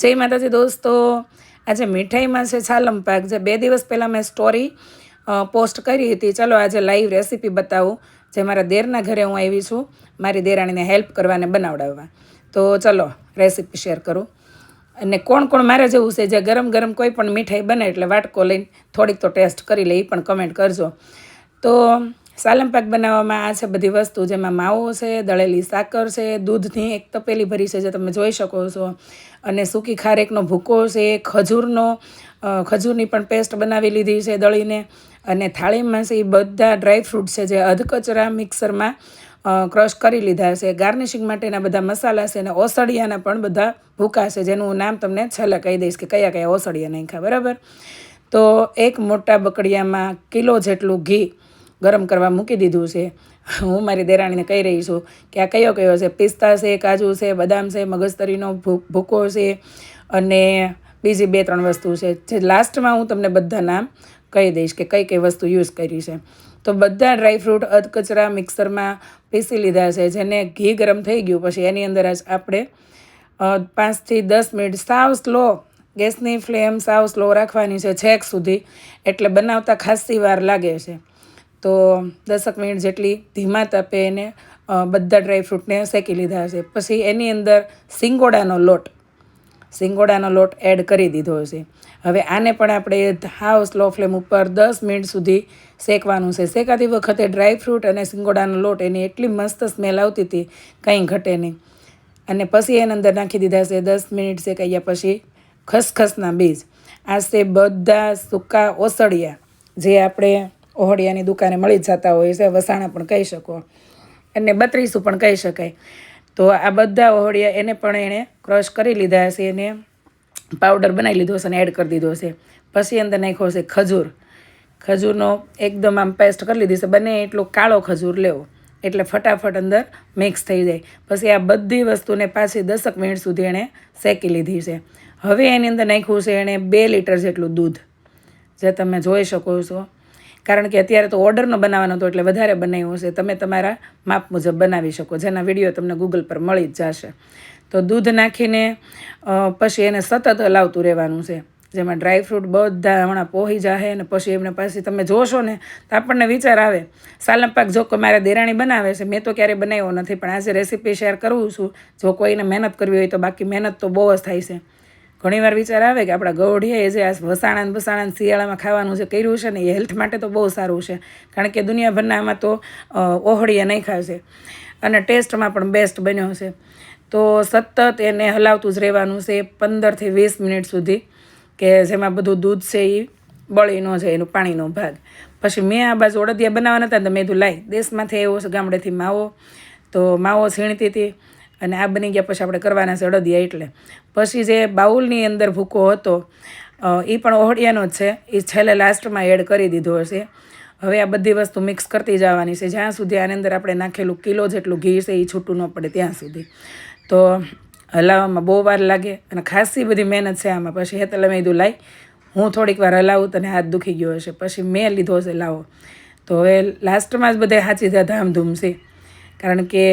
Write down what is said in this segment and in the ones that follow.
જય માતાજી દોસ્તો. આજે મીઠાઈમાં છે છાલમ પાક. જે બે દિવસ પહેલાં મેં સ્ટોરી પોસ્ટ કરી હતી. ચલો આજે લાઈવ રેસીપી બતાવું. જે મારા દેરના ઘરે હું આવી છું. મારી દેરાણીને હેલ્પ કરવાને બનાવડાવવા. તો ચલો રેસીપી શેર કરું. અને કોણ કોણ મારે જેવું છે, જે ગરમ ગરમ કોઈ પણ મીઠાઈ બને એટલે વાટકો લઈને થોડીક તો ટેસ્ટ કરી લે એ પણ કમેન્ટ કરજો. તો સાલમ પાક બનાવવામાં આ છે બધી વસ્તુ, જેમાં માવો છે, દળેલી સાકર છે, દૂધની એક તપેલી ભરી છે, જે તમે જોઈ શકો છો. અને સૂકી ખારેકનો ભૂકો છે, ખજૂરનો ખજૂરની પણ પેસ્ટ બનાવી લીધી છે દળીને. અને થાળીમાં છે એ બધા ડ્રાયફ્રૂટ છે, જે અધકચરા મિક્સરમાં ક્રશ કરી લીધા છે. ગાર્નિશિંગ માટેના બધા મસાલા છે અને ઓસડિયાના પણ બધા ભૂકા છે, જેનું નામ તમને છેલ્લે કહી દઈશ કે કયા કયા ઓસડિયા નાખ્યા, બરાબર? તો એક મોટા બકડિયામાં કિલો જેટલું ઘી ગરમ કરવા મૂકી દીધું છે. હું મારી દેરાણીને કહી રહી છું કે આ કયો કયો છે? પિસ્તા છે, કાજુ છે, બદામ છે, મગજતરીનો ભૂકો છે અને બીજી બે ત્રણ વસ્તુ છે. જે લાસ્ટમાં હું તમને બધા નામ કહી દઈશ કે કઈ કઈ વસ્તુ યુઝ કરી છે. તો બધા ડ્રાયફ્રૂટ અધકચરા મિક્સરમાં પીસી લીધા છે, જેને ઘી ગરમ થઈ ગયું પછી એની અંદર જ આપણે પાંચથી દસ મિનિટ સાવ સ્લો ગેસની ફ્લેમ સાવ સ્લો રાખવાની છે છેક સુધી. એટલે બનાવતા ખાસી વાર લાગે છે. તો દસક મિનિટ જેટલી ધીમા તાપે એને બધા ડ્રાયફ્રૂટને શેકી લીધા છે પછી એની અંદર સિંગોડાનો લોટ સિંગોડાનો લોટ એડ કરી દીધો છે હવે આને પણ આપણે હાવ સ્લો ફ્લેમ ઉપર દસ મિનિટ સુધી શેકવાનું છે. શેકાતી વખતે ડ્રાયફ્રૂટ અને સિંગોડાનો લોટ એની એટલી મસ્ત સ્મેલ આવતી હતી, કંઈ ઘટે નહીં. અને પછી એની અંદર નાખી દીધા છે દસ મિનિટ શેકાયા પછી ખસખસના બીજ. આ છે બધા સૂકા ઓસડિયા, જે આપણે ઓહડિયાની દુકાને મળી જતા હોય છે, વસાણા પણ કહી શકો. અને બત્રીસું પણ કહી શકાય. તો આ બધા ઓહડિયા એને પણ એણે ક્રશ કરી લીધા હશે, એને પાવડર બનાવી લીધો છે અને એડ કરી દીધો છે પછી અંદર નાખ્યો છે ખજૂર. ખજૂરનો એકદમ આમ પેસ્ટ કરી લીધી છે બને એટલો કાળો ખજૂર લેવો. એટલે ફટાફટ અંદર મિક્સ થઈ જાય. પછી આ બધી વસ્તુને પાછી દસક મિનિટ સુધી એણે શેકી લીધી છે. હવે એની અંદર નાખ્યું છે એણે બે લીટર જેટલું દૂધ. જે તમે જોઈ શકો છો. કારણ કે અત્યારે તો ઓર્ડરનો બનાવવાનો હતો એટલે વધારે બનાવ્યું છે તમે તમારા માપ મુજબ બનાવી શકો. જેના વીડિયો તમને ગૂગલ પર મળી જ જશે. તો દૂધ નાખીને પછી એને સતત હલાવતું રહેવાનું છે. જેમાં ડ્રાયફ્રૂટ બધા હમણાં પોહી જાહે અને પછી એમને પાછી તમે જોશો ને તો આપણને વિચાર આવે, સાલમ પાક જો મારા દેરાણી બનાવે છે, મેં તો ક્યારેય બનાવ્યો નથી, પણ આજે રેસીપી શેર કરું છું. જો કોઈને મહેનત કરવી હોય તો બાકી મહેનત તો બહુ જ થાય છે. ઘણીવાર વિચાર આવે કે આપણા ગૌઢીએ જે આ વસાણાને વસાણાને શિયાળામાં ખાવાનું જે કર્યું છે ને, એ હેલ્થ માટે તો બહુ સારું છે. કારણ કે દુનિયાભરના આમાં તો ઓહળીએ નહીં ખાશે અને ટેસ્ટમાં પણ બેસ્ટ બન્યો છે. તો સતત એને હલાવતું જ રહેવાનું છે પંદરથી વીસ મિનિટ સુધી, કે જેમાં બધું દૂધ છે એ બળી ન જાય એનું પાણીનો ભાગ. પછી મેં આ બાજુ ઓળદિયા બનાવવાના હતા તો મેં કીધું લાઈ દેશમાંથી આવ્યો છે ગામડેથી માવો. તો માવો સીણતી હતી. અને આ બની ગયા પછી આપણે કરવાના છે અડદિયા એટલે. પછી જે બાઉલની અંદર ભૂકો હતો એ પણ ઓહળિયાનો જ છે. એ છેલ્લે લાસ્ટમાં એડ કરી દીધો હશે. હવે આ બધી વસ્તુ મિક્સ કરતી જવાની છે. જ્યાં સુધી આની અંદર આપણે નાખેલું કિલો જેટલું ઘી છે એ છૂટું ન પડે ત્યાં સુધી. તો હલાવવામાં બહુ વાર લાગે અને ખાસી બધી મહેનત છે આમાં. પછી હેતલે મેં કીધું, લાઈ, હું થોડીક વાર હલાવું, તને હાથ દુખી ગયો હશે. પછી મેં લીધો હશે લાવો. તો હવે લાસ્ટમાં જ બધે સાચી ધામધૂમ છે. કારણ કે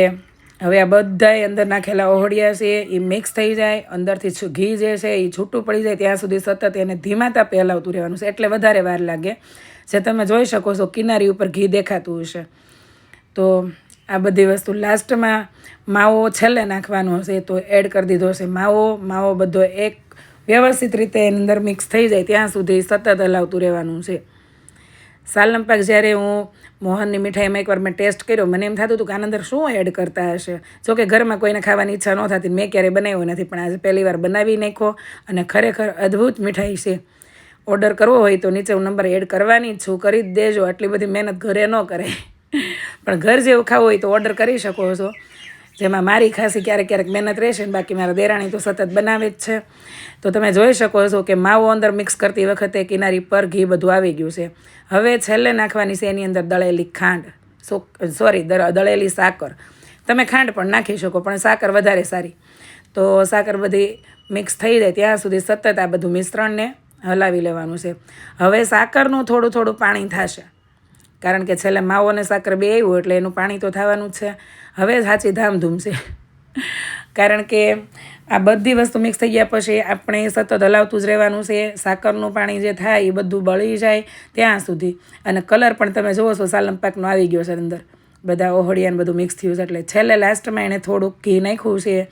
હવે આ બધાય અંદર નાખેલા ઓહળિયા છે એ મિક્સ થઈ જાય, અંદરથી ઘી જે છે એ છૂટું પડી જાય, ત્યાં સુધી સતત એને ધીમા તાપે હલાવતું રહેવાનું છે, એટલે વધારે વાર લાગે. જે તમે જોઈ શકો છો, કિનારી ઉપર ઘી દેખાતું હશે. તો આ બધી વસ્તુ લાસ્ટમાં માવો છેલ્લે નાખવાનો હશે, તો એડ કરી દીધો હશે માવો. માવો બધો એક વ્યવસ્થિત રીતે એની અંદર મિક્સ થઈ જાય, ત્યાં સુધી સતત હલાવતું રહેવાનું છે. સાલમ પાક જ્યારે હું મોહનની મીઠાઈમાં એકવાર મેં ટેસ્ટ કર્યો, મને એમ થતું હતું કે આના અંદર શું એડ કરતા હશે? જો કે ઘરમાં કોઈને ખાવાની ઈચ્છા ન થતી મેં ક્યારેય બનાવ્યો નથી, પણ આજે પહેલી વાર બનાવી નાખ્યો અને ખરેખર અદ્ભુત મીઠાઈ છે. ઓર્ડર કરવો હોય તો નીચે હું નંબર એડ કરવાની જ છું, કરી જ દેજો, આટલી બધી મહેનત ઘરે ન કરે પણ ઘર જેવું ખાવું હોય તો ઓર્ડર કરી શકો છો. જેમાં મારી ખાસી ક્યારેક ક્યારેક મહેનત રહેશે ને બાકી મારા દેરાણી તો સતત બનાવે જ છે. તો તમે જોઈ શકો છો કે માવો અંદર મિક્સ કરતી વખતે કિનારી પર ઘી બધું આવી ગયું છે. હવે છેલ્લે નાખવાની છે એની અંદર દળેલી ખાંડ. સો સોરી દળેલી સાકર. તમે ખાંડ પણ નાખી શકો, પણ સાકર વધારે સારી. તો સાકર બધી મિક્સ થઈ જાય ત્યાં સુધી સતત આ બધું મિશ્રણને હલાવી લેવાનું છે. હવે સાકરનું થોડું થોડું પાણી થશે. કારણ કે છેલ્લે માવો અને સાકર બે આવ્યું એટલે એનું પાણી તો થવાનું જ છે. હવે સાચી ધામધૂમ છે કારણ કે આ બધી વસ્તુ મિક્સ થઈ ગયા પછી આપણે સતત હલાવતું જ રહેવાનું છે. સાકરનું પાણી જે થાય એ બધું બળી જાય ત્યાં સુધી. અને કલર પણ તમે જુઓ છો, સાલમ પાકનો આવી ગયો છે અંદર. બધા ઓહળિયાને બધું મિક્સ થયું છે એટલે છેલ્લે લાસ્ટમાં એણે થોડુંક ઘી નાખ્યું છે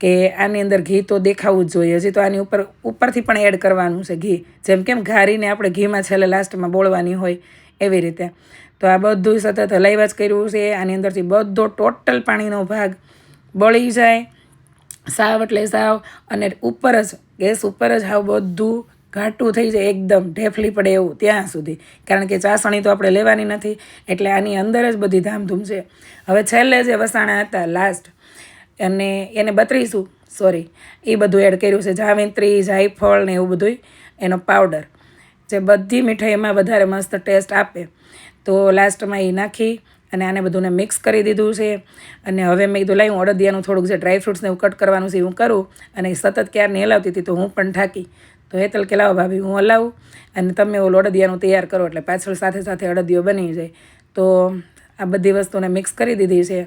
કે આની અંદર ઘી તો દેખાવું જ જોઈએ. હજી તો આની ઉપર, ઉપરથી પણ એડ કરવાનું છે ઘી. જેમ કેમ ઘારીને આપણે ઘીમાં છેલ્લે લાસ્ટમાં બોળવાની હોય. એવી રીતે. તો આ બધું સતત હલાવ્યા જ કર્યું છે. આની અંદરથી બધો ટોટલ પાણીનો ભાગ બળી જાય. સાવ એટલે સાવ. અને ઉપર જ, ગેસ ઉપર જ હાવ બધું ઘાટું થઈ જાય. એકદમ ઢેફલી પડે એવું ત્યાં સુધી. કારણ કે ચાસણી તો આપણે લેવાની નથી. એટલે આની અંદર જ બધી ધામધૂમ છે. હવે છેલ્લે જે વસાણા હતા લાસ્ટ અને એને બત્રીસું સોરી એ બધું એડ કર્યું છે. જાવિત્રી, જાયફળ ને એવું બધું એનો પાવડર જે બધી મીઠાઈમાં વધારે મસ્ત ટેસ્ટ આપે. તો લાસ્ટમાં એ નાખી અને આને બધુંને મિક્સ કરી દીધું છે. અને હવે મેં કીધું લાવી અડદિયાનું થોડુંક જે ડ્રાય ફ્રૂટ્સને એવું કટ કરવાનું છે હું કરું. અને એ સતત ક્યારની હલાવતી હતી તો હું પણ થાકી તો હેતલ કે લાવો ભાભી, હું હલાવું. અને તમે ઓલું અડદિયાનું તૈયાર કરો એટલે પાછળ સાથે સાથે અડદિયો બની જાય. તો આ બધી વસ્તુને મિક્સ કરી દીધી છે.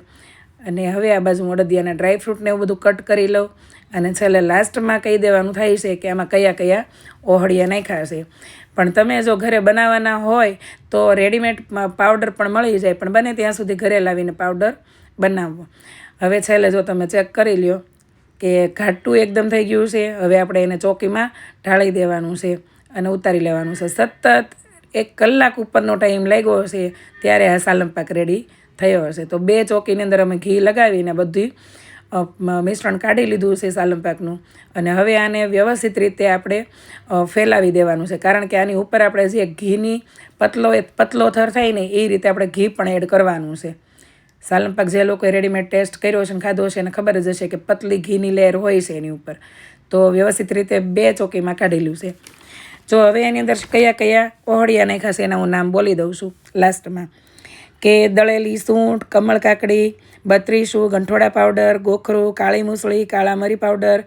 અને હવે આ બાજુ અડદિયાના ડ્રાયફ્રૂટને એવું બધું કટ કરી લઉં. અને છેલ્લે લાસ્ટમાં કહી દેવાનું થાય છે કે આમાં કયા કયા ઓહળિયા નાખ્યા છે. પણ તમે જો ઘરે બનાવવાના હોય તો રેડીમેડ પાવડર પણ મળી જાય, પણ બને ત્યાં સુધી ઘરે લાવીને પાવડર બનાવવો હવે છેલ્લે જો તમે ચેક કરી લ્યો કે ઘાટું એકદમ થઈ ગયું છે, હવે આપણે એને ચોકીમાં ઢાળી દેવાનું છે અને ઉતારી લેવાનું છે. સતત એક કલાક ઉપરનો ટાઈમ લાગ્યો છે ત્યારે આ સાલમ પાક રેડી થયો હશે. તો બે ચોકીની અંદર અમે ઘી લગાવીને બધી મિશ્રણ કાઢી લીધું છે સાલમ પાકનું. અને હવે આને વ્યવસ્થિત રીતે આપણે ફેલાવી દેવાનું છે. કારણ કે આની ઉપર આપણે જે ઘીની પતલો પતલો થર થાય ને, એ રીતે આપણે ઘી પણ એડ કરવાનું છે. સાલમ પાક જે લોકોએ રેડીમેડ ટેસ્ટ કર્યો છે અને ખાધો છે, એને ખબર જ હશે કે પતલી ઘીની લેયર હોય છે એની ઉપર. તો વ્યવસ્થિત રીતે બે ચોકીમાં કાઢેલું છે. જો હવે એની અંદર કયા કયા ઓહળિયા નાખ્યા છે એના હું નામ બોલી દઉં છું. લાસ્ટમાં કે દળેલી સૂંઠ, કમળ કાકડી, બત્રીસું ગંઠોડા પાવડર, ગોખરું, કાળી મૂસળી, કાળા મરી પાવડર,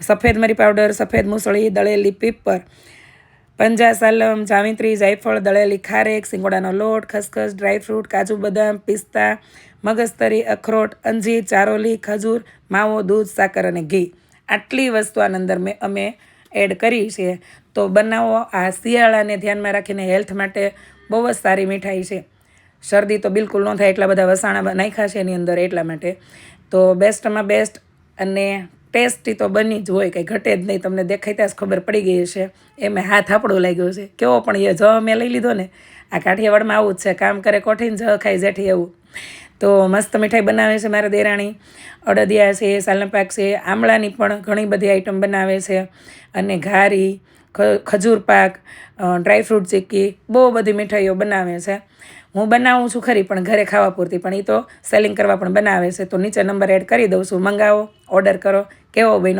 સફેદ મરી પાવડર, સફેદ મૂસળી, દળેલી પીપર, પંજા સાલમ, જાવિત્રી, જાયફળ, દળેલી ખારેક, સિંગોડાનો લોટ, ખસખસ ડ્રાયફ્રૂટ કાજુ બદામ, પિસ્તા, મગજતરી અખરોટ અંજીર ચારોલી, ખજૂર, માવો, દૂધ, સાકર અને ઘી. આટલી વસ્તુ આની અંદર મેં અમે એડ કરી છે. તો બનાવો આ શિયાળાને ધ્યાનમાં રાખીને હેલ્થ માટે બહુ જ સારી મીઠાઈ છે. શરદી તો બિલકુલ ન થાય, એટલા બધા વસાણા નાખ્યા છે એની અંદર એટલા માટે. તો બેસ્ટમાં બેસ્ટ અને ટેસ્ટી તો બની જ હોય, કંઈ ઘટે જ નહીં. તમને દેખાતા જ ખબર પડી ગઈ હશે. એ મેં હાથ આપણો લાગ્યો છે. કેવો પણ એ જ મેં લઈ લીધો ને. આ કાઠિયાવાડમાં આવું જ છે. કામ કરે કોઠીને જ ખાઈ જેઠી એવું. તો મસ્ત મીઠાઈ બનાવે છે મારા દેરાણી. અડદિયા છે સાલના પાક છે, આમળાની પણ ઘણી બધી આઈટમ બનાવે છે. અને ઘારી ખજૂર પાક ડ્રાયફ્રૂટ ચીક્કી, બહુ બધી મીઠાઈઓ બનાવે છે. હું બનાવું છું ખરી, પણ ઘરે ખાવા પૂરતી, પણ એ તો સેલિંગ કરવા પણ બનાવે છે. તો નીચે નંબર એડ કરી દઉં છું, મંગાવો ઓર્ડર કરો, કેવો બન્યો?